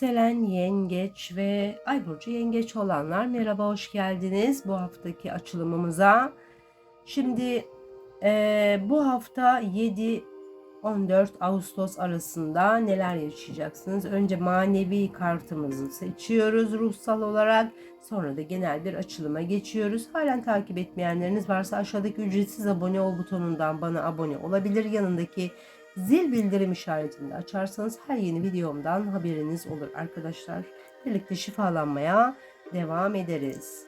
yükselen yengeç ve ay burcu yengeç olanlar merhaba hoş geldiniz bu haftaki açılımımıza. Şimdi e, bu hafta 7 14 Ağustos arasında neler yaşayacaksınız? Önce manevi kartımızı seçiyoruz ruhsal olarak. Sonra da genel bir açılıma geçiyoruz. Halen takip etmeyenleriniz varsa aşağıdaki ücretsiz abone ol butonundan bana abone olabilir. Yanındaki zil bildirim işaretini de açarsanız her yeni videomdan haberiniz olur arkadaşlar. Birlikte şifalanmaya devam ederiz.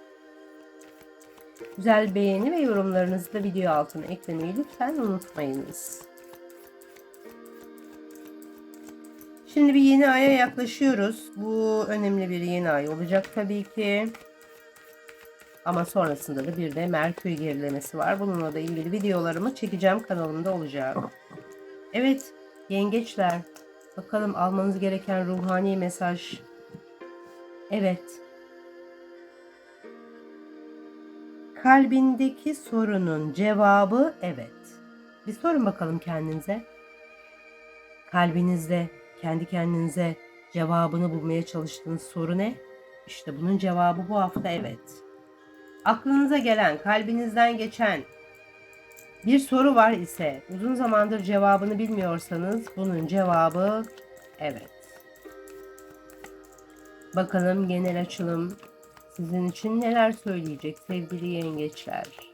Güzel beğeni ve yorumlarınızı da video altına eklemeyi lütfen unutmayınız. Şimdi bir yeni aya yaklaşıyoruz. Bu önemli bir yeni ay olacak tabii ki. Ama sonrasında da bir de Merkür gerilemesi var. Bununla da ilgili videolarımı çekeceğim kanalımda olacak. Evet yengeçler bakalım almanız gereken ruhani mesaj. Evet. Kalbindeki sorunun cevabı evet. Bir sorun bakalım kendinize. Kalbinizde kendi kendinize cevabını bulmaya çalıştığınız soru ne? İşte bunun cevabı bu hafta evet. Aklınıza gelen, kalbinizden geçen bir soru var ise uzun zamandır cevabını bilmiyorsanız bunun cevabı evet. Bakalım genel açılım sizin için neler söyleyecek sevgili yengeçler.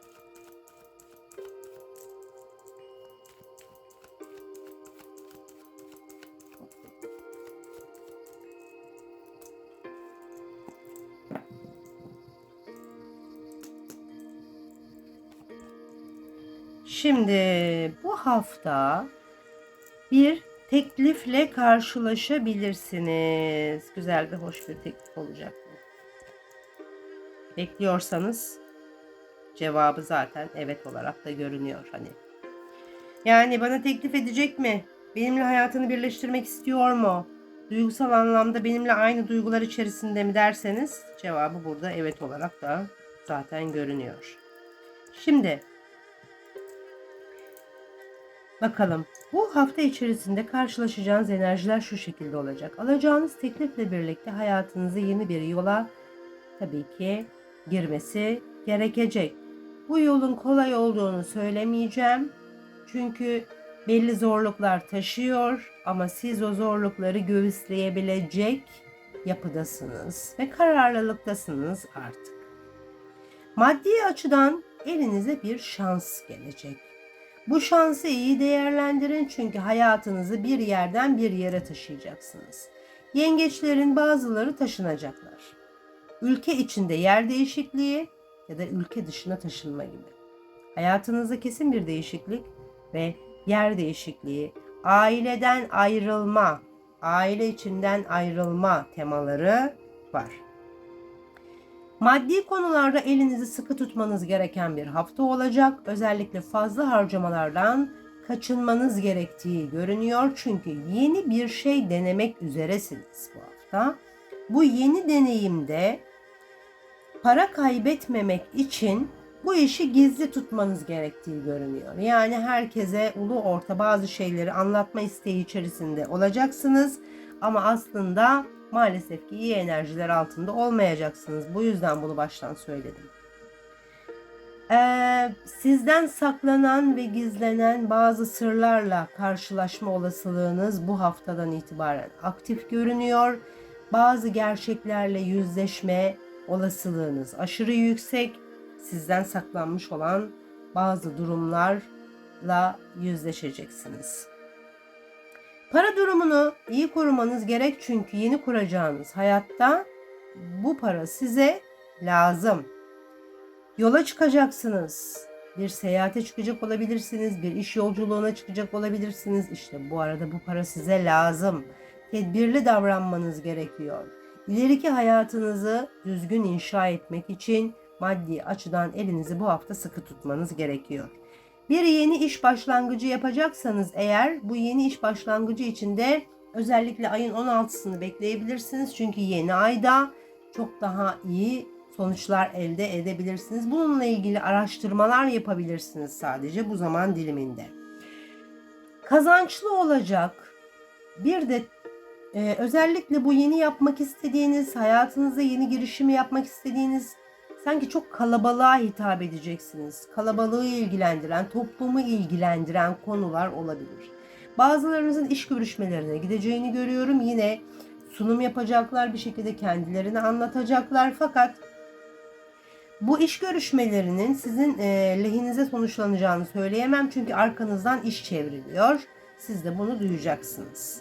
Şimdi bu hafta bir teklifle karşılaşabilirsiniz. Güzel ve hoş bir teklif olacak. Bekliyorsanız cevabı zaten evet olarak da görünüyor hani. Yani bana teklif edecek mi? Benimle hayatını birleştirmek istiyor mu? Duygusal anlamda benimle aynı duygular içerisinde mi derseniz cevabı burada evet olarak da zaten görünüyor. Şimdi Bakalım bu hafta içerisinde karşılaşacağınız enerjiler şu şekilde olacak. Alacağınız teklifle birlikte hayatınızı yeni bir yola tabii ki girmesi gerekecek. Bu yolun kolay olduğunu söylemeyeceğim. Çünkü belli zorluklar taşıyor ama siz o zorlukları göğüsleyebilecek yapıdasınız ve kararlılıktasınız artık. Maddi açıdan elinize bir şans gelecek bu şansı iyi değerlendirin çünkü hayatınızı bir yerden bir yere taşıyacaksınız. Yengeçlerin bazıları taşınacaklar. Ülke içinde yer değişikliği ya da ülke dışına taşınma gibi. Hayatınızda kesin bir değişiklik ve yer değişikliği, aileden ayrılma, aile içinden ayrılma temaları var. Maddi konularda elinizi sıkı tutmanız gereken bir hafta olacak. Özellikle fazla harcamalardan kaçınmanız gerektiği görünüyor. Çünkü yeni bir şey denemek üzeresiniz bu hafta. Bu yeni deneyimde para kaybetmemek için bu işi gizli tutmanız gerektiği görünüyor. Yani herkese ulu orta bazı şeyleri anlatma isteği içerisinde olacaksınız ama aslında maalesef ki iyi enerjiler altında olmayacaksınız. Bu yüzden bunu baştan söyledim. Ee, sizden saklanan ve gizlenen bazı sırlarla karşılaşma olasılığınız bu haftadan itibaren aktif görünüyor. Bazı gerçeklerle yüzleşme olasılığınız aşırı yüksek. Sizden saklanmış olan bazı durumlarla yüzleşeceksiniz. Para durumunu iyi korumanız gerek çünkü yeni kuracağınız hayatta bu para size lazım. Yola çıkacaksınız. Bir seyahate çıkacak olabilirsiniz, bir iş yolculuğuna çıkacak olabilirsiniz. İşte bu arada bu para size lazım. Tedbirli davranmanız gerekiyor. İleriki hayatınızı düzgün inşa etmek için maddi açıdan elinizi bu hafta sıkı tutmanız gerekiyor. Bir yeni iş başlangıcı yapacaksanız eğer bu yeni iş başlangıcı içinde özellikle ayın 16'sını bekleyebilirsiniz. Çünkü yeni ayda çok daha iyi sonuçlar elde edebilirsiniz. Bununla ilgili araştırmalar yapabilirsiniz sadece bu zaman diliminde. Kazançlı olacak bir de Ee, özellikle bu yeni yapmak istediğiniz, hayatınızda yeni girişimi yapmak istediğiniz sanki çok kalabalığa hitap edeceksiniz. Kalabalığı ilgilendiren, toplumu ilgilendiren konular olabilir. Bazılarınızın iş görüşmelerine gideceğini görüyorum. Yine sunum yapacaklar, bir şekilde kendilerini anlatacaklar. Fakat bu iş görüşmelerinin sizin e, lehinize sonuçlanacağını söyleyemem. Çünkü arkanızdan iş çevriliyor. Siz de bunu duyacaksınız.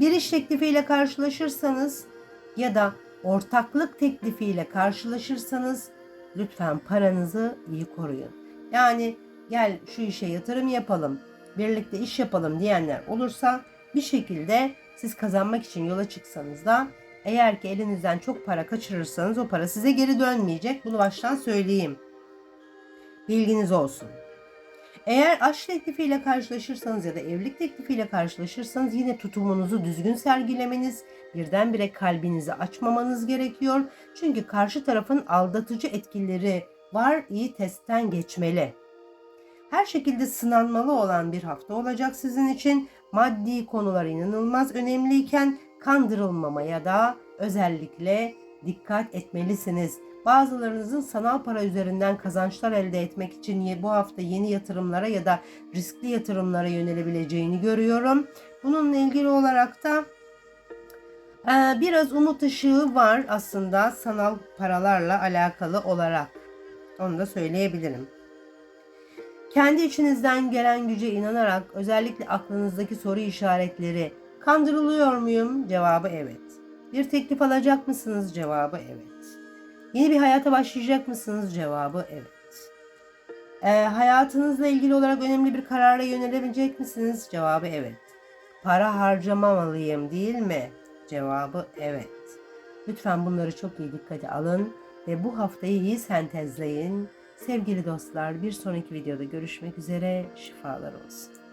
Bir iş teklifiyle karşılaşırsanız ya da ortaklık teklifiyle karşılaşırsanız lütfen paranızı iyi koruyun. Yani gel şu işe yatırım yapalım, birlikte iş yapalım diyenler olursa bir şekilde siz kazanmak için yola çıksanız da eğer ki elinizden çok para kaçırırsanız o para size geri dönmeyecek. Bunu baştan söyleyeyim. Bilginiz olsun. Eğer aşk teklifiyle karşılaşırsanız ya da evlilik teklifiyle karşılaşırsanız yine tutumunuzu düzgün sergilemeniz, birdenbire kalbinizi açmamanız gerekiyor. Çünkü karşı tarafın aldatıcı etkileri var, iyi testten geçmeli. Her şekilde sınanmalı olan bir hafta olacak sizin için. Maddi konular inanılmaz önemliyken kandırılmamaya da özellikle dikkat etmelisiniz. Bazılarınızın sanal para üzerinden kazançlar elde etmek için bu hafta yeni yatırımlara ya da riskli yatırımlara yönelebileceğini görüyorum. Bununla ilgili olarak da eee, biraz umut ışığı var aslında sanal paralarla alakalı olarak. Onu da söyleyebilirim. Kendi içinizden gelen güce inanarak özellikle aklınızdaki soru işaretleri kandırılıyor muyum? Cevabı evet. Bir teklif alacak mısınız? Cevabı evet. Yeni bir hayata başlayacak mısınız? Cevabı evet. Ee, hayatınızla ilgili olarak önemli bir karara yönelebilecek misiniz? Cevabı evet. Para harcamamalıyım değil mi? Cevabı evet. Lütfen bunları çok iyi dikkate alın ve bu haftayı iyi sentezleyin. Sevgili dostlar bir sonraki videoda görüşmek üzere. Şifalar olsun.